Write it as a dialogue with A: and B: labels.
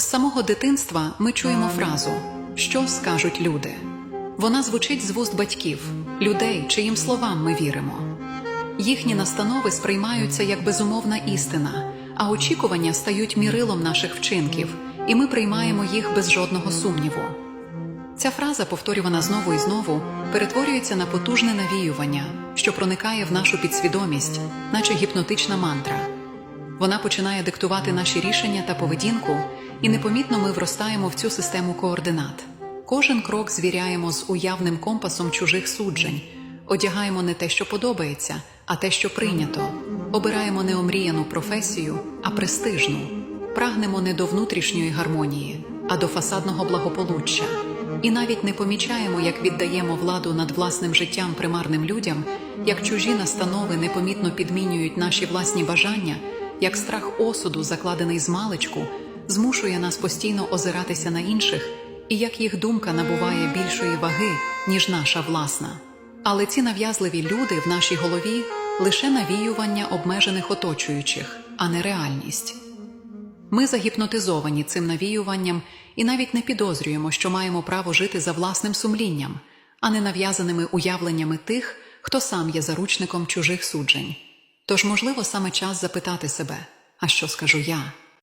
A: З самого дитинства ми чуємо фразу Що скажуть люди? Вона звучить з вуст батьків, людей, чиїм словам ми віримо. Їхні настанови сприймаються як безумовна істина, а очікування стають мірилом наших вчинків, і ми приймаємо їх без жодного сумніву. Ця фраза, повторювана знову і знову, перетворюється на потужне навіювання, що проникає в нашу підсвідомість, наче гіпнотична мантра. Вона починає диктувати наші рішення та поведінку, і непомітно ми вростаємо в цю систему координат. Кожен крок звіряємо з уявним компасом чужих суджень, одягаємо не те, що подобається, а те, що прийнято, обираємо не омріяну професію, а престижну, прагнемо не до внутрішньої гармонії, а до фасадного благополуччя. І навіть не помічаємо, як віддаємо владу над власним життям примарним людям, як чужі настанови непомітно підмінюють наші власні бажання, як страх осуду, закладений з маличку, змушує нас постійно озиратися на інших, і як їх думка набуває більшої ваги, ніж наша власна. Але ці нав'язливі люди в нашій голові лише навіювання обмежених оточуючих, а не реальність. Ми загіпнотизовані цим навіюванням і навіть не підозрюємо, що маємо право жити за власним сумлінням, а не нав'язаними уявленнями тих, хто сам є заручником чужих суджень. Тож, можливо, саме час запитати себе, а що скажу я?